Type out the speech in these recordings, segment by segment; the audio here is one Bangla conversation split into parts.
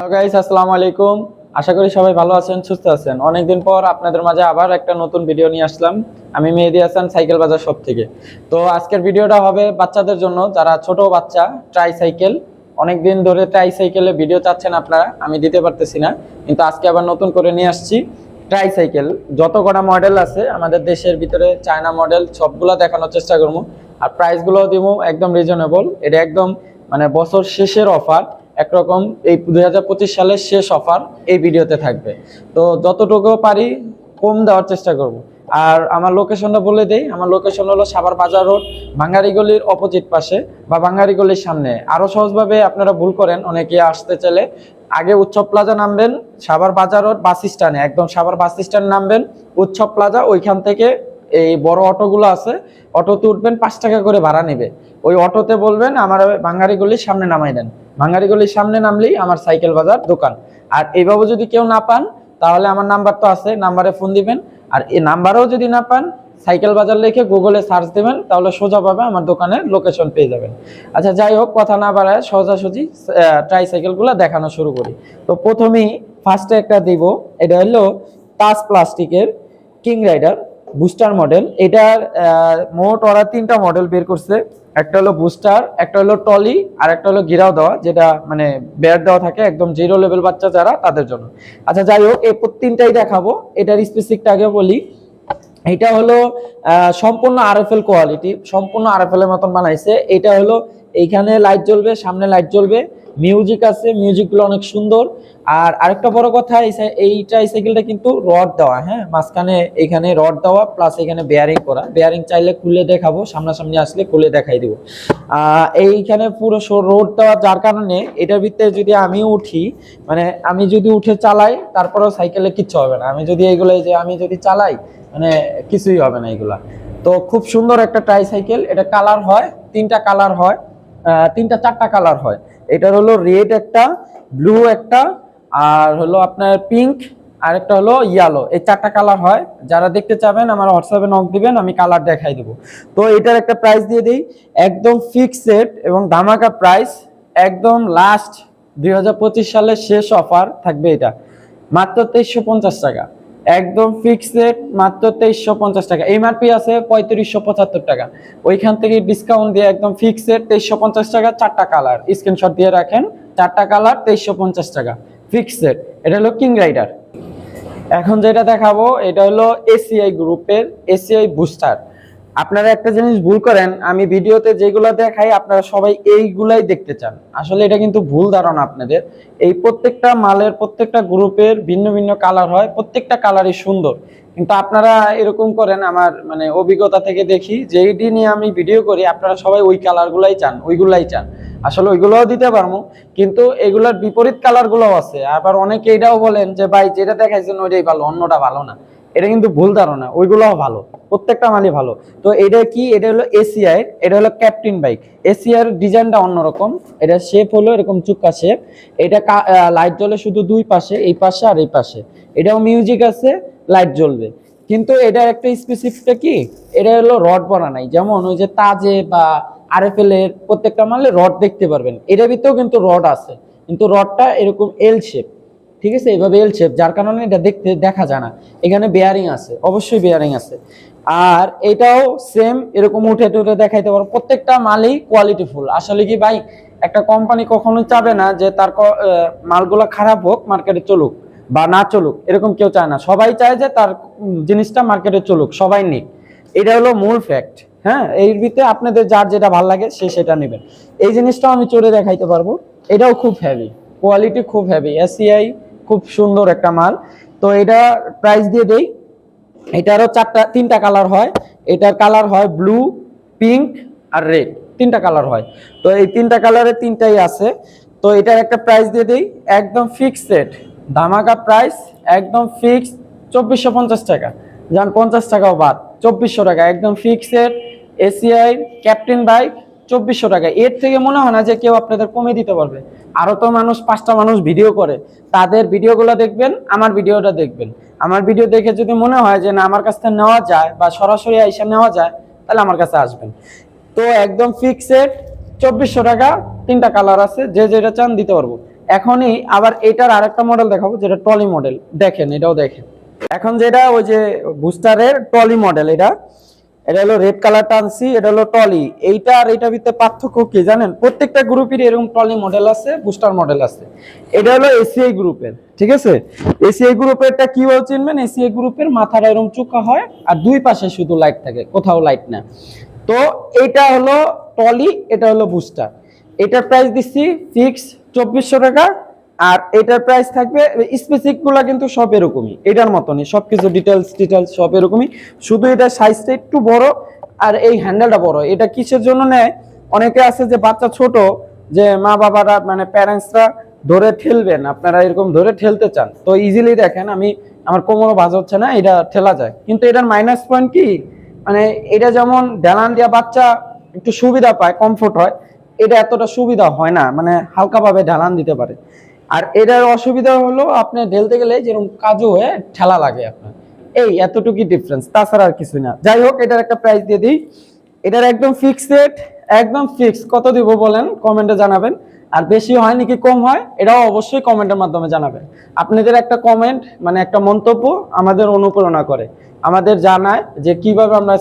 আসসালামু আলাইকুম। আশা করি সবাই ভালো আছেন, সুস্থ আছেন। অনেকদিন পর আপনাদের মাঝে আবার একটা নতুন ভিডিও নিয়ে আসলাম। আমি মেহেদি হাসান, সাইকেল বাজার সব থেকে। তো আজকের ভিডিওটা হবে বাচ্চাদের জন্য, যারা ছোট বাচ্চা ট্রাই সাইকেল অনেকদিন ধরে ট্রাই সাইকেলে ভিডিও চাচ্ছেন আপনারা, আমি দিতে পারতেছি না। কিন্তু আজকে আবার নতুন করে নিয়ে আসছি ট্রাই সাইকেল যত কটা মডেল আছে, আমাদের দেশের ভিতরে চায়না মডেল সবগুলো দেখানোর চেষ্টা করব। আর প্রাইসগুলোও দিব, একদম রিজনেবল এটা একদম মানে বছর শেষের অফার একরকম এই হাজার পঁচিশ সালের শেষ অফার এই ভিডিওতে থাকবে। তো যতটুকু পারি কম দেওয়ার চেষ্টা করব। আর আমার লোকেশনটা বলে দেই, আমার লোকেশন হলো সাভার বাজার রোড, বাঙ্গারি গলির অপোজিট পাশে বা বাঙ্গারি গলির সামনে। আরও সহজভাবে আপনারা ভুল করেন, অনেকে আসতে চাইলে আগে উৎসব প্লাজা নামবেন, সাভার বাজার রোড বাস স্ট্যান্ডে, একদম সাভার বাস স্ট্যান্ড নামবেন, উৎসব প্লাজা ওইখান থেকে এই বড় অটোগুলো আছে, অটোতে উঠবেন, পাঁচ টাকা করে ভাড়া নেবে। ওই অটোতে বলবেন, আমার বাঙ্গারি গলির সামনে নামাই দেন। বাঙ্গারি গলির সামনে নামলেই আমার সাইকেল বাজার দোকান। আর এইভাবে যদি কেউ না পান, তাহলে আমার নাম্বার তো আছে, নাম্বারে ফোন দিবেন। আর এই নাম্বারেও যদি না পান, সাইকেল বাজার লিখে গুগলে সার্চ দেবেন, তাহলে সোজাভাবে আমার দোকানের লোকেশন পেয়ে যাবেন। আচ্ছা যাই হোক, কথা না বাড়ায় সোজাসুজি ট্রাই সাইকেলগুলো দেখানো শুরু করি। তো প্রথমেই ফার্স্টে একটা দিব, এটা হলো তাজ প্লাস্টিকের কিং রাইডার বুস্টার মডেল এটার মোট ওরা তিনটা মডেল বের করছে। একটা হলো বুস্টার একটা হলো টলি আর একটা হলো গিরাও দেওয়া, যেটা মানে বেয়ার দেওয়া থাকে একদম জিরো লেভেল বাচ্চা যারা, তাদের জন্য। আচ্ছা যাই হোক, এই তিনটাই দেখাবো। এটার স্পেসিফিকটা আগে বলি। এটা হলো সম্পূর্ণ আরএফএল কোয়ালিটি সম্পূর্ণ আর আরএফএল এর মতন বানাইছে। এটা হলো, এইখানে লাইট জ্বলবে, সামনে লাইট জ্বলবে। মিউজিক আছে মিউজিকগুলো অনেক সুন্দর। আর আরেকটা বড় কথা, এই সাই- এই ট্রাইসাইকেলটা কিন্তু রড দেওয়া হ্যাঁ? মাঝখানে এখানে রড দেওয়া প্লাস এখানে বেয়ারিং করা। বেয়ারিং চাইলে খুলে দেখাবো, সামনাসামনি আসলে খুলে দেখাই দিব। এইখানে পুরো রোড দেওয়া, যার কারণে এটার ভিতরে যদি আমি উঠি মানে আমি যদি উঠে চালাই, তারপরেও সাইকেলে কিচ্ছু হবে না। আমি যদি এইগুলো যে আমি যদি চালাই মানে কিছুই হবে না এগুলা তো খুব সুন্দর একটা ট্রাই সাইকেল এটা কালার হয়, তিনটা কালার হয় তিনটা, চারটা কালার হয়। এটার হলো রেড একটা ব্লু একটা, আর হলো আপনার পিঙ্ক আর একটা হলো ইয়েলো এই চারটা কালার হয়। যারা দেখতে চাবেন, আমার হোয়াটসঅ্যাপে নক দিবেন, আমি কালার দেখাই দেবো। তো এটার একটা প্রাইস দিয়ে দিই। একদম ফিক্সড এবং ধামাকা প্রাইস একদম লাস্ট দু হাজার পঁচিশ সালের শেষ অফার থাকবে এটা। মাত্র তেইশশো টাকা। একদম ফিক্সড মাত্র তেইশশো পঞ্চাশ টাকা। এমআরপি আছে পঁয়ত্রিশশো পঁচাত্তর টাকা। ওইখান থেকে ডিসকাউন্ট দিয়ে একদম ফিক্সড তেইশশো পঞ্চাশ টাকা, চারটা কালার স্ক্রিনশট দিয়ে রাখেন, চারটা কালার তেইশশো পঞ্চাশ টাকা। ফিক্সড এটা হলো কিং রাইডার এখন যেটা দেখাবো, এটা হলো এসিআই গ্রুপের এসিআই বুস্টার আপনারা একটা জিনিস ভুল করেন, আমি ভিডিওতে যেগুলো দেখাই, আপনারা সবাই এইগুলাই দেখতে চান। আসলে এটা কিন্তু ভুল ধারণা আপনাদের। এই প্রত্যেকটা মালের, প্রত্যেকটা গ্রুপের ভিন্ন ভিন্ন কালার হয়, প্রত্যেকটা কালারই সুন্দর। কিন্তু আপনারা এরকম করেন, আমার মানে অভিজ্ঞতা থেকে দেখি যে এইটি নিয়ে আমি ভিডিও করি, আপনারা সবাই ওই কালারগুলাই চান, ওইগুলাই চান। আসলে ওইগুলোও দিতে পারব কিন্তু এগুলোর বিপরীত কালারগুলোও আছে। আবার অনেকে এটাও বলেন যে, ভাই, যেটা দেখাইছেন, ওইটাই ভালো, অন্যটা ভালো না। এটা কিন্তু ভুল ধারণা, ওইগুলোও ভালো, প্রত্যেকটা মালই ভালো। তো এটা কি? এটা হলো এসিআই এটা হলো ক্যাপ্টেন বাইক এসিআর ডিজাইনটা অন্যরকম, এটা শেপ হলো এরকম চুক্কা শেপ এটা লাইট জ্বলে শুধু দুই পাশে, এই পাশে আর এই পাশে। এটাও মিউজিক আছে লাইট জ্বলবে। কিন্তু এটার একটা স্পেসিফিকটা কি? এটা হলো রড বনা নাই। যেমন ওই যে তাজে বা আর আরএফএল এর প্রত্যেকটা মালে রড দেখতে পারবেন। এটার ভিতরেও কিন্তু রড আছে। কিন্তু রডটা এরকম এল শেপ ঠিক আছে? এইভাবে এল শেপ যার কারণে এটা দেখতে, দেখা যায় না। এখানে বেয়ারিং আছে, অবশ্যই বেয়ারিং আছে। আর এটাও সেম এরকম উঠে টুঠে দেখাইতে পারো। প্রত্যেকটা মালই কোয়ালিটি ফুল আসলে কি ভাই, একটা কোম্পানি কখনো চাবে না যে তার মালগুলো খারাপ হোক মার্কেটে চলুক বা না চলুক, এরকম কেউ চায় না। সবাই চায় যে তার জিনিসটা মার্কেটে চলুক, সবাই নিক। এটা হলো মূল ফ্যাক্ট হ্যাঁ? এর ভিতরে আপনাদের যার যেটা ভালো লাগে, সে সেটা নেবেন এই জিনিসটাও আমি চড়ে দেখাইতে পারব। এটাও খুব হ্যাভি কোয়ালিটি খুব হেভি এসিআই খুব সুন্দর একটা মাল। তো এটা প্রাইস দিয়ে দেই। এটারও চারটা, তিনটা কালার হয়। এটার কালার হয় ব্লু পিঙ্ক আর রেড তিনটা কালার হয়। তো এই তিনটা কালারে তিনটাই আছে। তো এটার একটা প্রাইস দিয়ে দিই। একদম ফিক্সড ধামাকা প্রাইস একদম ফিক্স চব্বিশশো পঞ্চাশ টাকা। যান পঞ্চাশ টাকাও বাদ। চব্বিশশো টাকা। একদম ফিক্সড এসিআই ক্যাপ্টেন বাইক চব্বিশশো টাকা। এর থেকে মনে হয় না যে কেউ আপনাদের কমে দিতে পারবে। আরও তো মানুষ, পাঁচটা মানুষ ভিডিও করে। তাদের ভিডিওগুলো দেখবেন, আমার ভিডিওটা দেখবেন। আমার ভিডিও দেখে যদি মনে হয় যে না, আমার কাছ থেকে নেওয়া যায় বা সরাসরি আইসা নেওয়া যায়, তাহলে আমার কাছে আসবেন। তো একদম ফিক্সড চব্বিশশো টাকা, তিনটা কালার আছে, যে যেটা চান দিতে পারব। এখনই আবার এটার আরেকটা মডেল দেখাবো, যেটা টলি মডেল দেখেন, এটাও দেখেন। এখন যেটা ওই যে বুস্টারের টলি মডেল এটা এটা হলো রেড কালারটা আনছি এটা হলো টলি এইটা আর এইটার ভিতরে পার্থক্য কি জানেন? প্রত্যেকটা গ্রুপের এরকম টলি মডেল আছে বুস্টার মডেল আছে। এটা হলো এসিআই গ্রুপের, ঠিক আছে? এসিআই গ্রুপেরটা কি বল চিনবেন? এসিআই গ্রুপের মাথাটা এরকম চুকা হয় আর দুই পাশে শুধু লাইট থাকে, কোথাও লাইট না। তো এটা হলো টলি এটা হলো বুস্টার এটার প্রাইস দিচ্ছি ফিক্স চব্বিশশো টাকা আর এটার প্রাইস থাকবে স্পেসিফিকগুলা কিন্তু সব এরকমই। এটার মতনই, সবকিছু ডিটেলস ডিটেলস সব এরকমই। শুধু এটা সাইজটা একটু বড়, আর এই হ্যান্ডেলটা বড়। এটা কিসের জন্য নেয়? অনেকে আছে যে বাচ্চা ছোট, যে মা বাবারা মানে প্যারেন্টসরা ধরে ঠেলবেন। আপনারা এরকম ধরে ঠেলতে চান। তো ইজিলি দেখেন, আমি, আমার কোমরও ভাজ হচ্ছে না, এটা ঠেলা যায়। কিন্তু এটার মাইনাস পয়েন্ট কি? মানে এটা যেমন ডেলান দিয়া বাচ্চা একটু সুবিধা পায় কমফোর্ট হয়, এটা এতটা সুবিধা হয় না। মানে হালকাভাবে ঢালান দিতে পারে। আর এটার অসুবিধা হলো আপনি ঢেলতে গেলে যেরকম কাজু হয়ে ঠেলা লাগে আপনার। এই এতটুকুই ডিফারেন্স তাছাড়া আর কিছু না। যাই হোক, এটার একটা প্রাইস দিয়ে দিই। এটার একদম ফিক্সড রেট একদম ফিক্স কত দিব বলেন কমেন্টে জানাবেন। আর বেশি হয় নাকি কম হয়, এটাও অবশ্যই কমেন্টের মাধ্যমে জানাবেন। আপনাদের একটা কমেন্ট মানে একটা মন্তব্য আমাদের অনুপ্রেরণা করে। আমাদের জানায় যে কীভাবে আমরা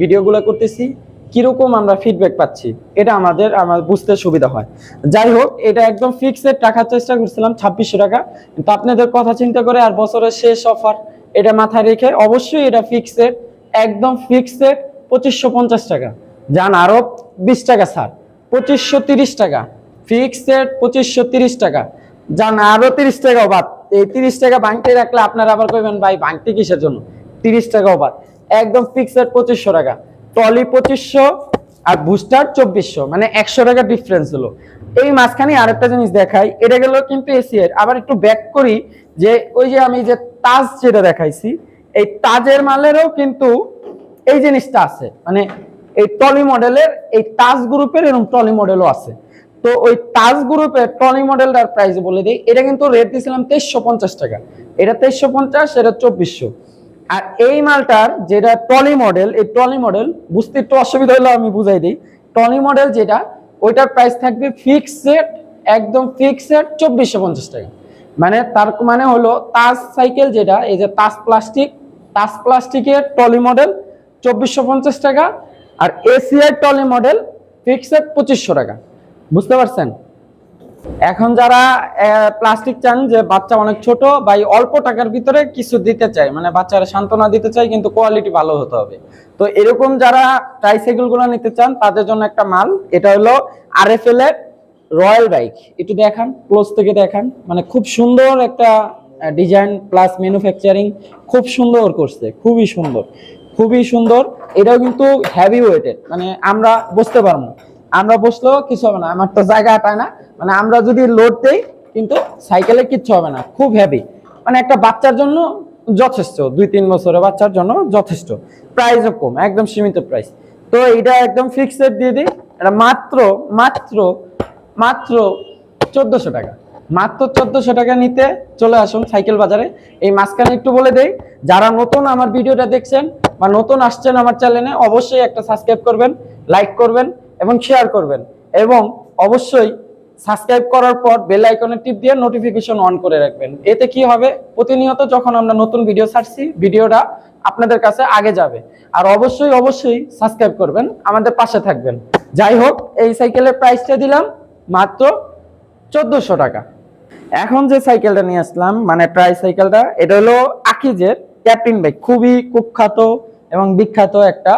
ভিডিওগুলো করতেছি কীরকম আমরা ফিডব্যাক পাচ্ছি, এটা আমাদের, আমার বুঝতে সুবিধা হয়। যাই হোক, এটা একদম ফিক্সড রাখার চেষ্টা করছিলাম, ছাব্বিশশো টাকা। কিন্তু আপনাদের কথা চিন্তা করে আর বছরের শেষ অফার এটা মাথায় রেখে অবশ্যই এটা ফিক্সড একদম ফিক্সড পঁচিশশো পঞ্চাশ টাকা। যান আরও বিশ টাকা ছাড় পঁচিশশো তিরিশ টাকা। ফিক্সড পঁচিশশো তিরিশ টাকা। যান আরও তিরিশ টাকা বাদ। এই তিরিশ টাকা বাংতে রাখলে আপনারা আবার কইবেন, ভাই বাংতে কিসের জন্য? তিরিশ টাকা বাদ। একদম ফিক্সড পঁচিশশো টাকা। টলি পঁচিশশো আর বুস্টার চব্বিশশো মানে একশো টাকা ডিফারেন্স হলো। এই মাঝখানে আরেকটা জিনিস দেখাই, এটা গেল কিন্তু এসি এর। আবার একটু ব্যাক করি যে, ওই যে আমি যে তাজ যেটা দেখাইছি, এই তাজের মালেরও কিন্তু এই জিনিসটা আছে। মানে এই টলি মডেলের, এই তাজ গ্রুপের এরকম টলি মডেলও আছে। তো ওই তাজ গ্রুপের টলি মডেলটার প্রাইস বলে দিই, এটা কিন্তু রেট দিয়েছিলাম তেইশশো পঞ্চাশ টাকা। এটা তেইশশো পঞ্চাশ, এটা চব্বিশশো। আর এই মালটার যেটা টলি মডেল, এই টলি মডেল বুঝতে একটু অসুবিধা হলে আমি বুঝাই দিই। টলি মডেল যেটা, ওইটার প্রাইস থাকবে ফিক্সড একদম ফিক্সড চব্বিশশো পঞ্চাশ টাকা। মানে তার মানে হলো তাজ সাইকেল যেটা, এই যে তাজ প্লাস্টিক তাজ প্লাস্টিকের টলি মডেল চব্বিশশো পঞ্চাশ টাকা আর এসিআই টলি মডেল ফিক্সড পঁচিশশো টাকা। বুঝতে পারছেন? এখন যারা প্লাস্টিক চান যে বাচ্চা অনেক ছোট, বা অল্প টাকার ভিতরে কিছু দিতে চায় মানে বাচ্চারা সান্ত্বনা দিতে চায়, কিন্তু কোয়ালিটি ভালো হতে হবে। তো এরকম যারা ট্রাইসাইকেলগুলো নিতে চান, তাদের জন্য একটা মাল, এটা হলো আরএফএল এর রয়্যাল বাইক একটু দেখান ক্লোজ থেকে দেখান। মানে খুব সুন্দর একটা ডিজাইন প্লাস ম্যানুফ্যাকচারিং খুব সুন্দর করছে, খুবই সুন্দর। খুবই সুন্দর, এটাও কিন্তু হ্যাভি ওয়েটেড মানে আমরা বুঝতে পারব। আমরা বসলেও কিছু হবে না, আমার তো জায়গা পায় না? মানে আমরা যদি লোড দেই, কিন্তু সাইকেলে কিচ্ছু হবে না, খুব হেভি মানে একটা বাচ্চার জন্য যথেষ্ট দুই তিন বছরের বাচ্চার জন্য যথেষ্ট। প্রাইসও কম, একদম সীমিত প্রাইস তো এটা একদম ফিক্সড দিয়ে দিই, এটা মাত্র মাত্র মাত্র চোদ্দশো টাকা। মাত্র চোদ্দশো টাকা নিতে চলে আসুন সাইকেল বাজারে। এই মাঝখানে একটু বলে দেই, যারা নতুন আমার ভিডিওটা দেখছেন বা নতুন আসছেন আমার চ্যানেলে অবশ্যই একটা সাবস্ক্রাইব করবেন লাইক করবেন। এবং শেয়ার করবেন। এবং অবশ্যই সাবস্ক্রাইব করার পর বেল আইকনে টিপ দিয়ে নোটিফিকেশন অন করে রাখবেন। এতে কি হবে? প্রতিনিয়ত যখন আমরা নতুন ভিডিও ছাড়ছি ভিডিওটা আপনাদের কাছে আগে যাবে। আর অবশ্যই অবশ্যই সাবস্ক্রাইব করবেন আমাদের পাশে থাকবেন। যাই হোক এই সাইকেলের প্রাইসটা দিলাম মাত্র চোদ্দশো টাকা। এখন যে সাইকেলটা নিয়ে আসলাম মানে ট্রাই সাইকেলটা এটা হলো আকিজের ক্যাপ্টিন বাইক খুবই কুখ্যাত এবং বিখ্যাত একটা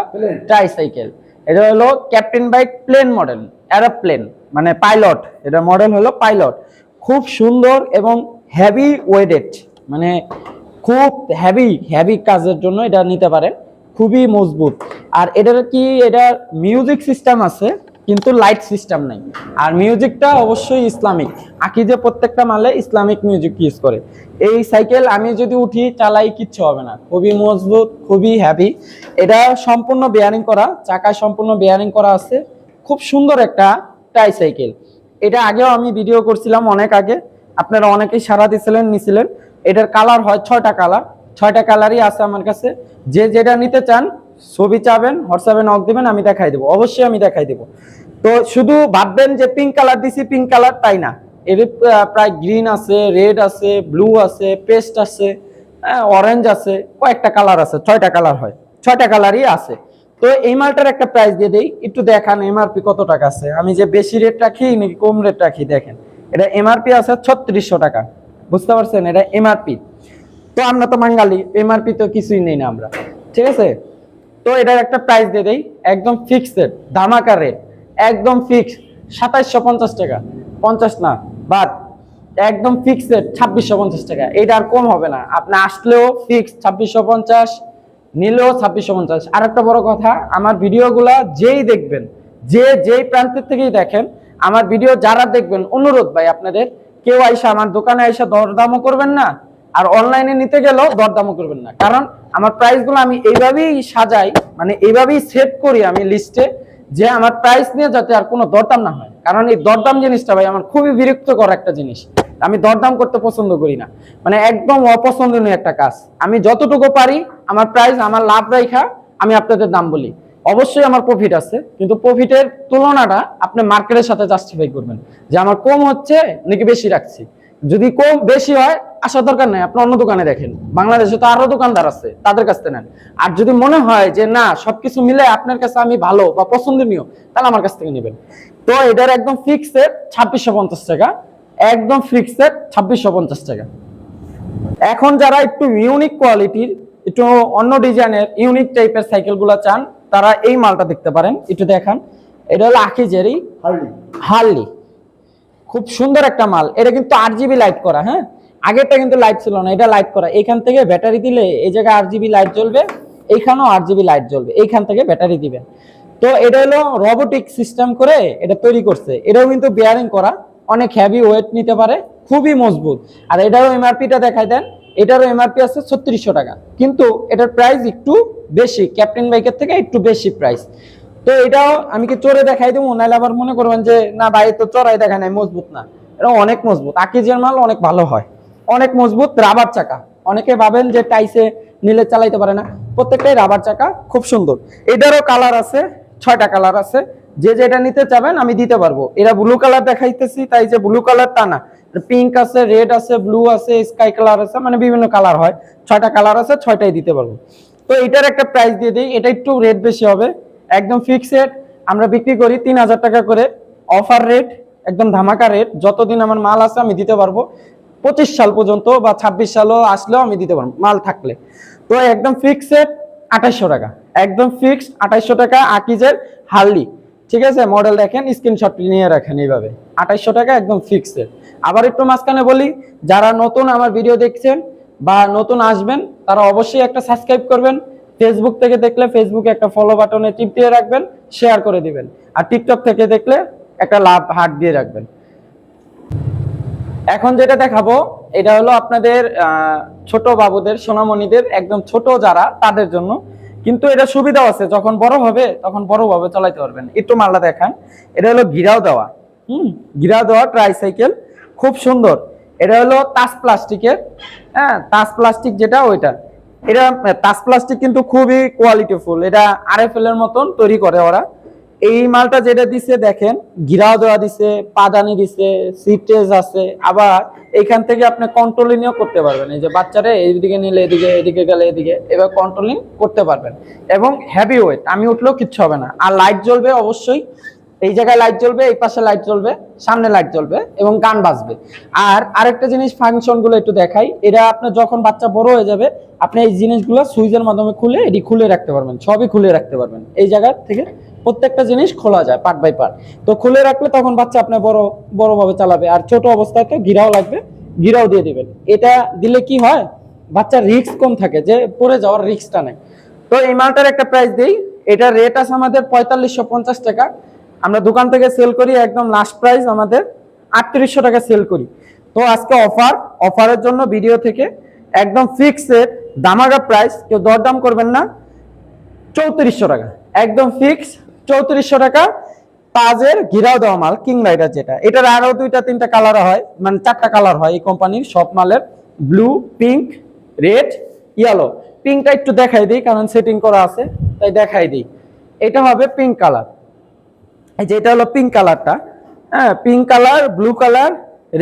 ট্রাই সাইকেল এটা হলো captain bike plane model aeroplane মানে পাইলট এটা মডেল হলো পাইলট খুব সুন্দর এবং হেভি ওয়েডেড মানে খুব হেভি হেভি কাজের জন্য এটা নিতে পারেন। খুবই মজবুত। আর এটার কি এটা মিউজিক সিস্টেম আছে? কিন্তু লাইট সিস্টেম নাই। আর মিউজিকটা অবশ্যই ইসলামিক। আকি যে প্রত্যেকটা মালে ইসলামিক মিউজিক ইউজ করে। এই সাইকেল আমি যদি উঠি, চালাই কিচ্ছু হবে না। খুবই মজবুত, খুবই হ্যাভি এটা সম্পূর্ণ বেয়ারিং করা, চাকায় সম্পূর্ণ বেয়ারিং করা আছে। খুব সুন্দর একটা টাই সাইকেল এটা আগেও আমি ভিডিও করছিলাম অনেক আগে। আপনারা অনেকেই সারা দিছিলেন, নিছিলেন। এটার কালার হয় ছয়টা কালার ছয়টা কালারই আছে আমার কাছে। যে যেটা নিতে চান ছবি চাবেন, হোয়াটসঅ্যাপে নক দিবেন, আমি দেখাই দেবো। অবশ্যই আমি দেখাই দেবো। তো শুধু ভাববেন যে পিঙ্ক কালার দিছি পিঙ্ক কালার তাই না। এর প্রায় গ্রিন আছে রেড আছে ব্লু আছে পেস্ট আছে অরেঞ্জ আছে, কয়েকটা কালার আছে, ছয়টা কালার হয়। ছয়টা কালারই আছে। তো এই মালটার একটা প্রাইস দিয়ে দেই। একটু দেখান এমআরপি কত টাকা আছে? আমি যে বেশি রেট রাখি, নাকি কম রেট রাখি, দেখেন। এটা এমআরপি আছে ছত্রিশশো টাকা। বুঝতে পারছেন? এটা এমআরপি তো আমরা তো বাঙালি এমআরপি তো কিছুই নেই না আমরা। ঠিক আছে? তো এটার একটা প্রাইস দিয়ে দেই, একদম ফিক্সড ধামাকা রেট একদম ফিক্স সাতাইশশো পঞ্চাশ টাকা। পঞ্চাশ না, বাদ, একদম ফিক্সড ছাব্বিশশো পঞ্চাশ টাকা। এটা আর কম হবে না। আপনি আসলেও ফিক্স ছাব্বিশশো পঞ্চাশ, নিলেও ছাব্বিশশো পঞ্চাশ। আর একটা বড় কথা, আমার ভিডিওগুলা যেই দেখবেন, যে যেই প্রান্তের থেকেই দেখেন, আমার ভিডিও যারা দেখবেন, অনুরোধ ভাই আপনাদের, কেউ আইসা আমার দোকানে আইসা দরদামও করবেন না আর অনলাইনে নিতে গেলেও দরদামও করবেন না। কারণ আমার প্রাইসগুলো আমি এইভাবেই সাজাই মানে এইভাবেই সেট করি আমি লিস্টে যে আমার প্রাইস নিয়ে যাতে আর কোনো দরদাম না হয়। কারণ এই দরদাম জিনিসটা ভাই আমার খুবই বিরক্তকর একটা জিনিস। আমি দরদাম করতে পছন্দ করি না। মানে একদম অপছন্দনীয় একটা কাজ। আমি যতটুকু পারি, আমার প্রাইস আমার লাভ রেখা আমি আপনাদের দাম বলি। অবশ্যই আমার প্রফিট আছে, কিন্তু প্রফিটের তুলনাটা আপনি মার্কেটের সাথে জাস্টিফাই করবেন। যে আমার কম হচ্ছে, নাকি বেশি রাখছি? যদি কম বেশি হয় আসার দরকার নাই। আপনি অন্য দোকানে দেখেন। বাংলাদেশে তো আরও দোকানদার আছে তাদের কাছ থেকে নেন। আর যদি মনে হয় যে না সবকিছু মিলে আপনার কাছে আমি ভালো বা পছন্দনীয় তাহলে আমার কাছ থেকে নেবেন। তো এটার একদম ফিক্সড ছাব্বিশশো পঞ্চাশ টাকা। একদম ফিক্সড ছাব্বিশশো পঞ্চাশ টাকা। এখন যারা একটু ইউনিক কোয়ালিটির একটু অন্য ডিজাইনের ইউনিক টাইপের সাইকেলগুলো চান তারা এই মালটা দেখতে পারেন। একটু দেখান। এটা হলো আখিজেরই হার্লি। হার্লি। খুব সুন্দর একটা মাল। এটা কিন্তু আট জিবি লাইট করা হ্যাঁ? আগেরটা কিন্তু লাইট ছিল না, এটা লাইট করা। এখান থেকে ব্যাটারি দিলে এই জায়গায় আট জিবি লাইট জ্বলবে, এইখানেও আট জিবি লাইট জ্বলবে। এইখান থেকে ব্যাটারি দিবেন তো এটা হলো রোবোটিক সিস্টেম করে এটা তৈরি করছে। এটাও কিন্তু বেয়ারিং করা, অনেক হ্যাভি ওয়েট নিতে পারে, খুবই মজবুত। আর এটারও এমআরপিটা দেখাই দেন, এটারও এমআরপি আছে ছত্রিশশো টাকা। কিন্তু এটার প্রাইস একটু বেশি ক্যাপ্টেন বাইকের থেকে একটু বেশি প্রাইস তো এটাও আমি কি চড়ে দেখাই দেবো? নাহলে আবার মনে করবেন যে, না ভাই তো চড়াই দেখা নাই, মজবুত না। এটা অনেক মজবুত। আকিজের মাল অনেক ভালো হয়। অনেক মজবুত, রাবার চাকা। অনেকে ভাবেন যে টাইসে নিলে চালাইতে পারে না। প্রত্যেকটাই রাবার চাকা, খুব সুন্দর। এটারও কালার আছে, ছয়টা কালার আছে। যে যেটা নিতে চাবেন, আমি দিতে পারব। এরা ব্লু কালার দেখাইতেছি, তাই যে ব্লু কালার তা না। পিঙ্ক আছে রেড আছে ব্লু আছে স্কাই কালার আছে মানে বিভিন্ন কালার হয়। ছয়টা কালার আছে, ছয়টাই দিতে পারব। তো এটার একটা প্রাইস দিয়ে দিই। এটা একটু রেট বেশি হবে। একদম ফিক্সড আমরা বিক্রি করি তিন হাজার টাকা করে। অফার রেট একদম ধামাকা রেট যতদিন আমার মাল আছে, আমি দিতে পারব। পঁচিশ সাল পর্যন্ত বা ছাব্বিশ সালও আসলেও আমি দিতে পারব, মাল থাকলে। তো একদম ফিক্সড আঠাইশশো টাকা। একদম ফিক্সড আঠাইশশো টাকা, আকিজের হার্লি। ঠিক আছে? মডেল দেখেন স্ক্রিনশট নিয়ে রাখেন এইভাবে। আঠাইশশো টাকা, একদম ফিক্সড আবার একটু মাঝখানে বলি, যারা নতুন আমার ভিডিও দেখছেন বা নতুন আসবেন, তারা অবশ্যই একটা সাবস্ক্রাইব করবেন। ফেসবুক থেকে দেখলে ফেসবুকে একটা ফলো বাটনে টিপ দিয়ে রাখবেন শেয়ার করে দিবেন। আর টিকটক থেকে দেখলে একটা লাভ হার্ট দিয়ে রাখবেন। এখন যেটা দেখাবো, এটা হলো আপনাদের ছোট বাবুদের, সোনামণিদের, একদম ছোট যারা, তাদের জন্য। কিন্তু এটা সুবিধাও আছে, যখন বড় হবে, তখন বড় ভাবে চালাইতে পারবেন। একটু মালটা দেখান। এটা হলো ঘিরাও দেওয়া। হুম, ঘিরাও দেওয়া ট্রাইসাইকেল খুব সুন্দর। এটা হলো তাস প্লাস্টিকের হ্যাঁ তাস প্লাস্টিক যেটা, ওইটা। এটা তাস প্লাস্টিক কিন্তু খুবই কোয়ালিটিফুল এটা আরএফএল এর মতন তৈরি করে ওরা। এই মালটা যেটা দিছে, দেখেন, ঘিরাও দেওয়া দিছে, পাদানি দিছে সিটেজ আছে। আবার এখান থেকে আপনি কন্ট্রোলিংও করতে পারবেন। এই যে বাচ্চারা এইদিকে নিলে এদিকে এদিকে গেলে এদিকে, এবার কন্ট্রোলিং করতে পারবেন। এবং হেভি ওয়েট আমি উঠলেও কিচ্ছু হবে না। আর লাইট জ্বলবে অবশ্যই। এই জায়গায় লাইট জ্বলবে, এই পাশে লাইট জ্বলবে, সামনে লাইট জ্বলবে এবং গান বাজবে। আর আরেকটা জিনিস ফাংশনগুলো একটু দেখাই, এটা আপনার যখন বাচ্চা বড় হয়ে যাবে, আপনি এই জিনিসগুলো সুইচের মাধ্যমে খুলে এটি খুলে রাখতে পারবেন, সবই খুলে রাখতে পারবেন। এই জায়গা থেকে প্রত্যেকটা জিনিস খোলা যায় পার্ট বাই পার্ট তো খুলে রাখলে তখন বাচ্চা আপনার বড় বড় ভাবে চালাবে। আর ছোট অবস্থায় তো গিরাও লাগবে গিরাও দিয়ে দিবেন। এটা দিলে কি হয়? বাচ্চার রিস্ক কম থাকে যে পড়ে যাওয়ার রিস্কটা নেই। তো এই মালটার একটা প্রাইস দিই এটা রেট আছে আমাদের পঁয়তাল্লিশশো পঞ্চাশ টাকা। আমরা দোকান থেকে সেল করি একদম লাস্ট প্রাইস আমাদের আটত্রিশশো টাকা সেল করি। তো আজকে অফার অফারের জন্য ভিডিও থেকে একদম ফিক্সের দামাগা প্রাইস কেউ দরদাম করবেন না, চৌত্রিশশো টাকা। একদম ফিক্স চৌত্রিশশো টাকা পাজের ঘিরাও দেওয়া মাল কিং রাইডার যেটা। এটার আরও দুইটা, তিনটা কালার হয় মানে চারটা কালার হয় এই কোম্পানির সব মালের ব্লু পিঙ্ক রেড ইয়েলো পিঙ্কটা একটু দেখাই দিই, কারণ সেটিং করা আছে, তাই দেখাই দিই। এটা হবে পিঙ্ক কালার এই যে এটা হলো পিঙ্ক কালারটা হ্যাঁ pink colour blue colour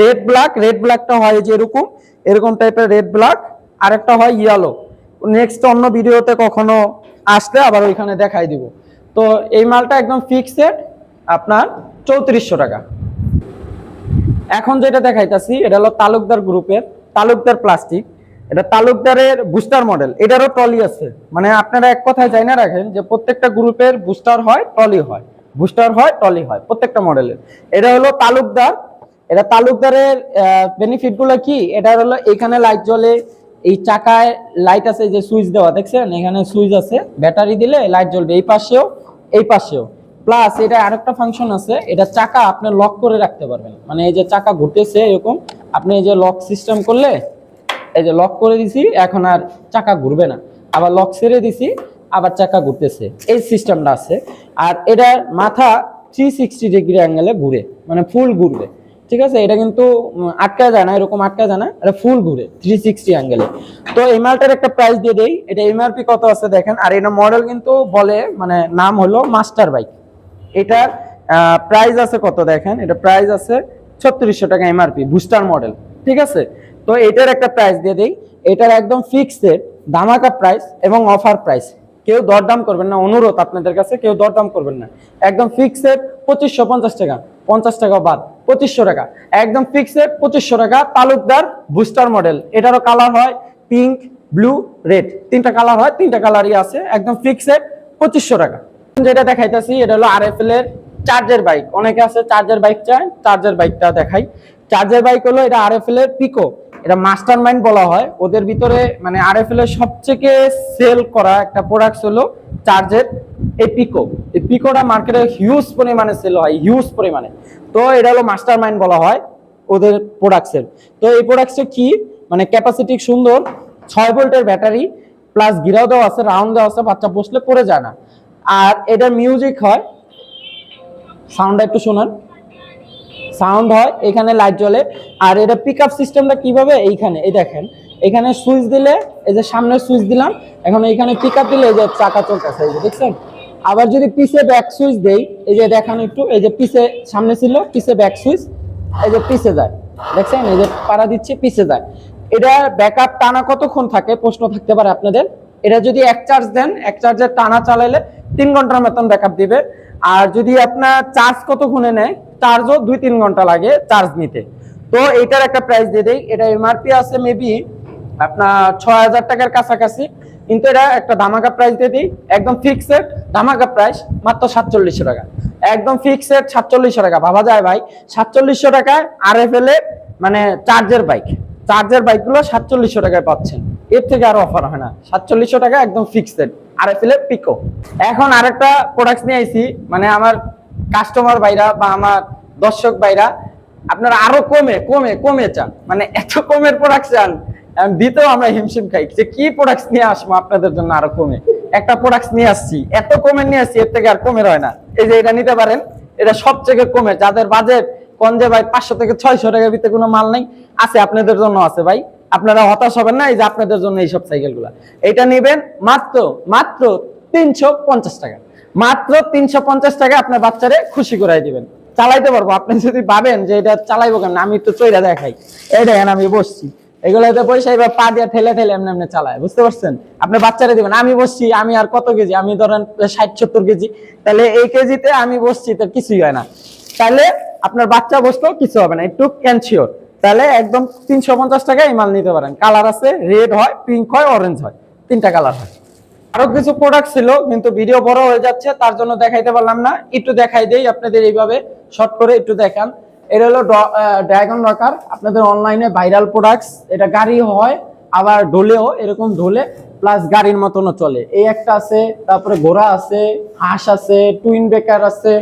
red black red ব্ল্যাকটা হয় যে এরকম এরকম টাইপের রেড ব্ল্যাক আরেকটা হয় ইয়েলো নেক্সট অন্য ভিডিওতে কখনো আসলে আবার ওইখানে দেখাই দিব। তো এই মালটা একদম ফিক্সড আপনার চৌত্রিশশো টাকা। এখন যেটা দেখাইতাছি, এটা হলো তালুকদার গ্রুপের, তালুকদার প্লাস্টিক এটা তালুকদারের বুস্টার মডেল এটারও ট্রলি আছে। মানে আপনারা এক কথায় জানা রাখেন যে প্রত্যেকটা গ্রুপের বুস্টার হয় ট্রলি হয়। বুস্টার হয় ট্রলি হয়, প্রত্যেকটা মডেলের এটা হলো তালুকদার। এটা তালুকদারের বেনিফিটগুলো কি? এটা হলো এখানে লাইট জ্বলে, এই চাকায় লাইট আছে যে সুইচ দেওয়া, দেখছেন? এখানে সুইচ আছে ব্যাটারি দিলে লাইট জ্বলবে এই পাশেও এই পাশেও। প্লাস এটা আরেকটা ফাংশন আছে, এটা চাকা আপনি লক করে রাখতে পারবেন। মানে এই যে চাকা ঘুরতেছে এরকম, আপনি এই যে লক সিস্টেম করলে, এই যে লক করে দিছি, এখন আর চাকা ঘুরবে না। আবার লক ছেড়ে দিছি আবার চাকা ঘুরতেছে। এই সিস্টেমটা আছে। আর এটার মাথা থ্রি সিক্সটি ডিগ্রি অ্যাঙ্গেলে ঘুরে মানে ফুল ঘুরবে। ঠিক আছে? এটা কিন্তু উম, আটকায় যায় না এরকম আটকায় যায় না এটা ফুল ঘুরে থ্রি সিক্সটি অ্যাঙ্গেলে তো এমআরটার একটা প্রাইস দিয়ে দেই। এটা এমআরপি কত আছে দেখেন? আর এটা মডেল কিন্তু বলে মানে নাম হলো মাস্টার বাইক এটার প্রাইস আছে কত দেখেন? এটা প্রাইস আছে ছত্রিশশো টাকা এমআরপি বুস্টার মডেল ঠিক আছে? তো এটার একটা প্রাইস দিয়ে দেই। এটার একদম ফিক্সড ধামাকা প্রাইস এবং অফার প্রাইস কেউ দরদাম করবেন না, অনুরোধ আপনাদের কাছে, কেউ দরদাম করবেন না। একদম ফিক্সড পঁচিশশো পঞ্চাশ টাকা পঞ্চাশ টাকা বাদ, পঁচিশশো টাকা। একদম ফিক্সড পঁচিশশো টাকা, তালুকদার বুস্টার মডেল এটারও কালার হয় পিঙ্ক ব্লু রেড তিনটা কালার হয়, তিনটা কালারই আছে। একদম ফিক্সড পঁচিশশো টাকা। যেটা দেখাইতেছি, এটা হলো আরএফএল এর চার্জের বাইক অনেকে আছে চার্জের বাইক চায় চার্জের বাইকটা দেখাই। চার্জের বাইক হলো এটা আরএফএল এর পিকো এটা মাস্টার মাইন্ড বলা হয়। ওদের ভিতরে মানে আরএফএল এর সবথেকে সেল করা একটা প্রোডাক্ট হলো চার্জের এই পিকো এই পিকোটা মার্কেটে হিউজ পরিমাণে সেল হয় হিউজ পরিমাণে। তো এটা হলো মাস্টার মাইন্ড বলা হয় ওদের প্রোডাক্টসের তো এই প্রোডাক্টসে কি? মানে ক্যাপাসিটি সুন্দর, ছয় ভোল্টের ব্যাটারি প্লাস গিরাও দেওয়া আছে রাউন্ড দেওয়া আছে, বাচ্চা বসলে পড়ে যায় না। আর এটা মিউজিক হয়। সাউন্ডটা একটু শোনান। সাউন্ড হয়, এখানে লাইট জ্বলে। আর এটা পিক আপ সিস্টেমটা কীভাবে? এইখানে, এই দেখেন। এখানে সুইচ দিলে, এই যে সামনে সুইচ দিলাম, এখন এইখানে পিক আপ দিলে এই যে চাকা চলতেছে, এই যে দেখছেন? আবার যদি পিছে ব্যাক সুইচ দেই, এই যে দেখান একটু, এই যে পিছে সামনে ছিল পিছে ব্যাক সুইচ এই যে পিছে যায়। দেখছেন? এই যে পাড়া দিচ্ছে পিছে যায়। এটা ব্যাকআপ টানা কতক্ষণ থাকে? প্রশ্ন থাকতে পারে আপনাদের। এটা যদি এক চার্জ দেন, এক চার্জে টানা চালাইলে তিন ঘণ্টার মতন ব্যাকআপ দিবে। আর যদি আপনার চার্জ কত কতক্ষণে নেয় চার্জও দুই তিন ঘণ্টা লাগে চার্জ নিতে। তো এটার একটা প্রাইস দিয়ে দেই। এটা এমআরপি আছে মেবি আপনার ছয় হাজার টাকার কাছাকাছি। কিন্তু এটা একটা ধামাকা প্রাইস দিয়ে দিই। একদম ফিক্সড ধামাকা প্রাইস মাত্র সাতচল্লিশশো টাকা। একদম ফিক্সড সাতচল্লিশশো টাকা। ভাবা যায় ভাই, সাতচল্লিশশো টাকায় আর এফ এল মানে চার্জের বাইক চার্জের বাইকগুলো সাতচল্লিশশো টাকায় পাচ্ছেন। এর থেকে আরও অফার হয় না। সাতচল্লিশশো টাকা একদম ফিক্সড আর এফ পিকো এখন আরেকটা প্রোডাক্ট নিয়ে আইছি মানে আমার কাস্টমার বাইরা বা আমার দর্শক বাইরা আপনারা আরও কমে কমে কমে চান। মানে এত কমের প্রোডাক্ট চান দিতেও আমরা হিমশিম খাই। যে কি প্রোডাক্ট নিয়ে আসব আপনাদের জন্য আরও কমে? একটা প্রোডাক্ট নিয়ে আসছি, এত কমে নিয়ে আসছি, এর থেকে আর কমে হয় না। এই যে এটা নিতে পারেন, এটা সবথেকে কমে। যাদের বাজেট কোন যে ভাই পাঁচশো থেকে ছয়শো টাকার ভিতরে কোনো মাল নেই, আছে আপনাদের জন্য আছে ভাই। আপনারা হতাশ হবেন না, এই যে আপনাদের জন্য এইসব সাইকেলগুলা এটা নিবেন মাত্র মাত্র তিনশো পঞ্চাশ টাকা। মাত্র তিনশো পঞ্চাশ টাকা আপনার বাচ্চারে খুশি করাই দিবেন। চালাইতে পারব। আপনি যদি ভাবেন যে এটা চালাইবো কেন আমি তো চইরা দেখাই। এই দেখেন আমি বসছি। এগুলোতে পয়সা এবার পা দিয়ে ঠেলে ঠেলে এমনি এমনি চালায়, বুঝতে পারছেন? আপনি বাচ্চারা দিবেন, আমি বসছি, আমি আর কত কেজি? আমি ধরেন ষাট সত্তর কেজি। তাহলে এই কেজিতে আমি বসছি, তো কিছুই হয় না। তাহলে আপনার বাচ্চা বসলেও কিছু হবে না, একটু ক্যানসিওর তাহলে একদম তিনশো পঞ্চাশ টাকা এই মাল নিতে পারেন। কালার আছে রেড হয় পিঙ্ক হয় অরেঞ্জ হয়। তিনটা কালার হয়। আরও কিছু প্রোডাক্ট ছিল, কিন্তু ভিডিও বড় হয়ে যাচ্ছে, তার জন্য দেখাইতে পারলাম না। একটু দেখাই দেই, আপনাদের এইভাবে শর্ট করে একটু দেখান। এটা হলো ড্রাগন রকার আপনাদের অনলাইনে ভাইরাল প্রোডাক্টস এটা গাড়ি হয়, আবার ঢোলেও, এরকম ঢোলে প্লাস গাড়ির মতনও চলে। এই একটা আছে, তারপরে ঘোড়া আছে, হাঁস আছে টুইন বেকার আছে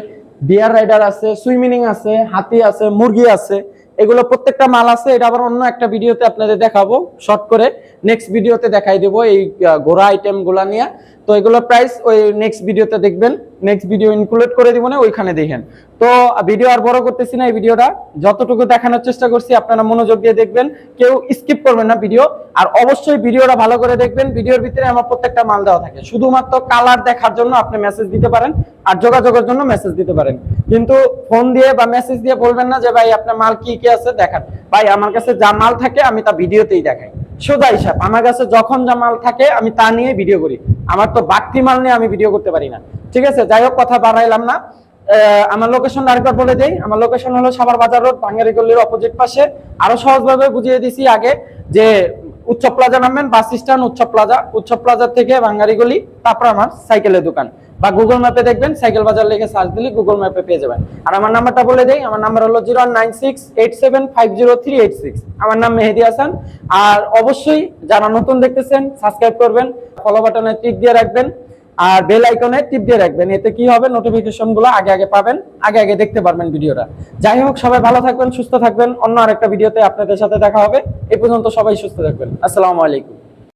বিয়ার রাইডার আছে সুইমিং আছে, হাতি আছে, মুরগি আছে, এগুলো প্রত্যেকটা মাল আছে। এটা আবার অন্য একটা ভিডিওতে আপনাদের দেখাবো শর্ট করে। নেক্সট ভিডিওতে দেখাই দেবো এই ঘোড়া আইটেমগুলা নিয়ে। তো এগুলো প্রাইস ওই নেক্সট ভিডিওতে দেখবেন। নেক্সট ভিডিও ইনক্লুড করে দিব না, ওইখানে দেখেন। তো ভিডিও আর বড় করতেছি না এই ভিডিওটা যতটুকু দেখানোর চেষ্টা করছি, আপনারা মনোযোগ দিয়ে দেখবেন। কেউ স্কিপ করবেন না ভিডিও আর অবশ্যই ভিডিওটা ভালো করে দেখবেন। ভিডিওর ভিতরে আমার প্রত্যেকটা মাল দেওয়া থাকে। শুধুমাত্র কালার দেখার জন্য আপনি মেসেজ দিতে পারেন আর যোগাযোগের জন্য মেসেজ দিতে পারেন। কিন্তু ফোন দিয়ে বা মেসেজ দিয়ে বলবেন না যে, ভাই, আপনার মাল কি কি আছে? দেখান। ভাই, আমার কাছে যা মাল থাকে আমি তা ভিডিওতেই দেখাই। সোজা হিসাব, আমার কাছে যখন যা মাল থাকে আমি তা নিয়ে ভিডিও করি। আমার তো বাড়তি মাল নিয়ে আমি ভিডিও করতে পারি না। ঠিক আছে, যাই হোক, কথা বাড়াইলাম না। আমার লোকেশন আরেকবার বলে দেই। আমার লোকেশন হলো সাভার বাজার রোড বাঙ্গারি গল্লির অপোজিট পাশে। আরও সহজভাবে বুঝিয়ে দিছি আগে যে উচ্চ প্লাজা নামবেন, বাস স্ট্যান্ড, উচ্চ প্লাজা। উচ্চ প্লাজা থেকে বাঙ্গারি গলি, তারপর আমার সাইকেলের দোকান। বা গুগল ম্যাপে দেখবেন, সাইকেল বাজার লিখে সার্চ দিলে গুগল ম্যাপে পেয়ে যাবেন। আর আমার নাম্বারটা বলে দেই, আমার নাম্বার হলো zero nine six eight seven five zero three eight six. আমার নাম মেহেদি হাসান। আর অবশ্যই যারা নতুন দেখতেছেন, সাবস্ক্রাইব করবেন ফলো বাটনে টিক দিয়ে রাখবেন। আর বেল আইকনে টিপ দিয়ে রাখবেন। এতে কি হবে? নোটিফিকেশনগুলো আগে আগে পাবেন, আগে আগে দেখতে পারবেন ভিডিওটা। যাই হোক, সবাই ভালো থাকবেন, সুস্থ থাকবেন। অন্য আরেকটা ভিডিওতে আপনাদের সাথে দেখা হবে। এই পর্যন্ত সবাই সুস্থ থাকবেন। আসসালামু আলাইকুম।